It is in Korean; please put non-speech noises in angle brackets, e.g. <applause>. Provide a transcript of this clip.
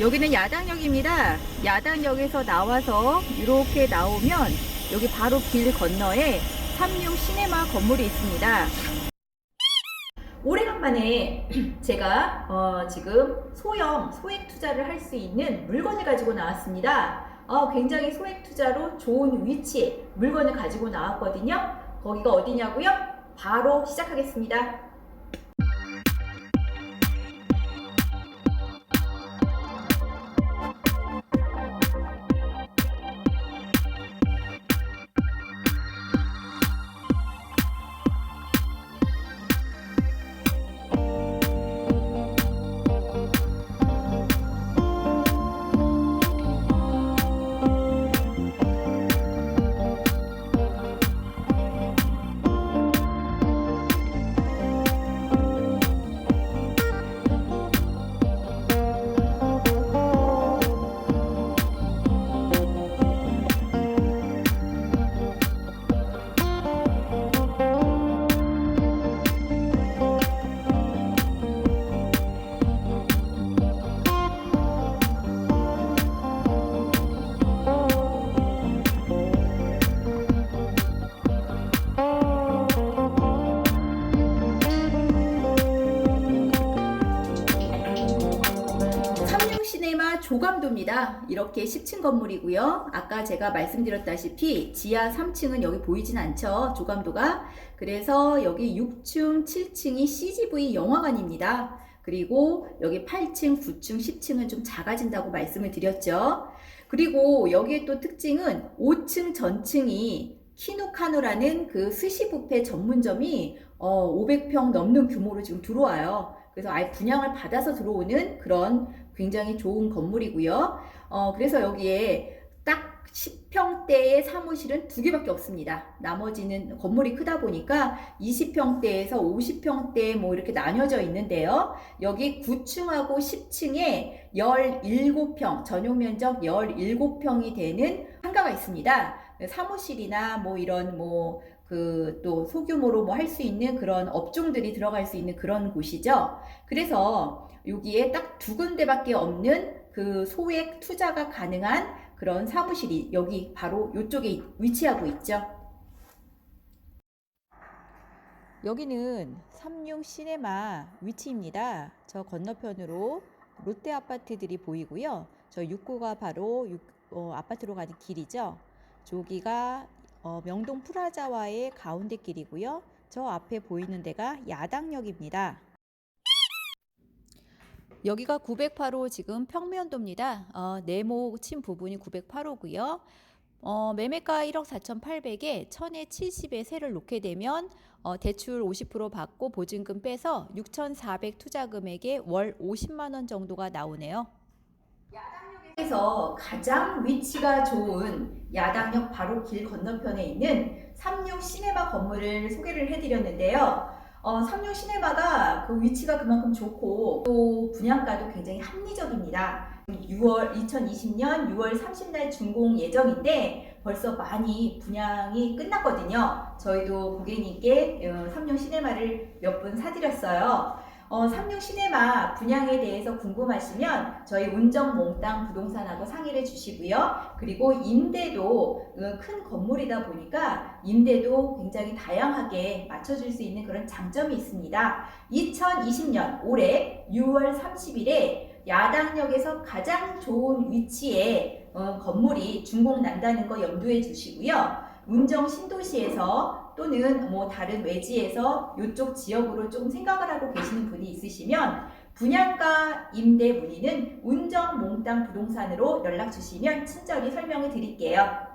여기는 야당역입니다. 야당역에서 나와서 이렇게 나오면 여기 바로 길 건너에 삼육 시네마 건물이 있습니다. 오래간만에 <clears throat> 제가 어, 지금 소형 소액 투자를 할 수 있는 물건을 가지고 나왔습니다. 어, 굉장히 소액 투자로 좋은 위치에 물건을 가지고 나왔거든요. 거기가 어디냐고요? 바로 시작하겠습니다. 조감도입니다. 이렇게 10층 건물이고요. 아까 제가 말씀드렸다시피 지하 3층은 여기 보이진 않죠. 조감도가. 그래서 여기 6층, 7층이 CGV 영화관입니다. 그리고 여기 8층, 9층, 10층은 좀 작아진다고 말씀을 드렸죠. 그리고 여기에 또 특징은 5층 전층이 키누카누라는 그 스시 뷔페 전문점이 어, 500평 넘는 규모로 지금 들어와요. 그래서 아예 분양을 받아서 들어오는 그런 굉장히 좋은 건물이고요. 어, 그래서 여기에 딱 10평대의 사무실은 두 개밖에 없습니다. 나머지는 건물이 크다 보니까 20평대에서 50평대 뭐 이렇게 나뉘어져 있는데요. 여기 9층하고 10층에 17평, 전용 면적 17평이 되는 상가가 있습니다. 사무실이나 뭐 이런 뭐 그 또 소규모로 뭐 할 수 있는 그런 업종들이 들어갈 수 있는 그런 곳이죠. 그래서 여기에 딱 두 군데밖에 없는 그 소액 투자가 가능한 그런 사무실이 여기 바로 이쪽에 위치하고 있죠. 여기는 삼육 시네마 위치입니다. 저 건너편으로 롯데 아파트들이 보이고요. 저 입구가 바로 육- 어, 아파트로 가는 길이죠. 저기가 어, 명동 프라자와의 가운데 길이고요. 저 앞에 보이는 데가 야당역입니다. 여기가 908호 지금 평면도입니다. 어, 네모 친 부분이 908호고요. 어, 매매가 1억 4,800에 1000에 70에 세를 놓게 되면 어, 대출 50% 받고 보증금 빼서 6,400 투자 금액에 월 50만 원 정도가 나오네요. 야당역 에서 가장 위치가 좋은 야당역 바로 길 건너편에 있는 삼육 시네마 건물을 소개를 해드렸는데요. 어, 삼육 시네마가 그 위치가 그만큼 좋고 또 분양가도 굉장히 합리적입니다. 6월 2020년 6월 30날 준공 예정인데 벌써 많이 분양이 끝났거든요. 저희도 고객님께 어, 삼육 시네마를 몇 분 사드렸어요. 어, 삼육 시네마 분양에 대해서 궁금하시면 저희 운정 몽땅 부동산하고 상의를 주시고요. 그리고 임대도 어, 큰 건물이다 보니까 임대도 굉장히 다양하게 맞춰줄 수 있는 그런 장점이 있습니다. 2020년 올해 6월 30일에 야당역에서 가장 좋은 위치에 어, 건물이 준공 난다는 거 염두에 두시고요. 운정 신도시에서 또는 뭐 다른 외지에서 이쪽 지역으로 좀 생각을 하고 계시는 분이 있으시면 분양가 임대 문의는 운정 몽땅 부동산으로 연락 주시면 친절히 설명을 드릴게요.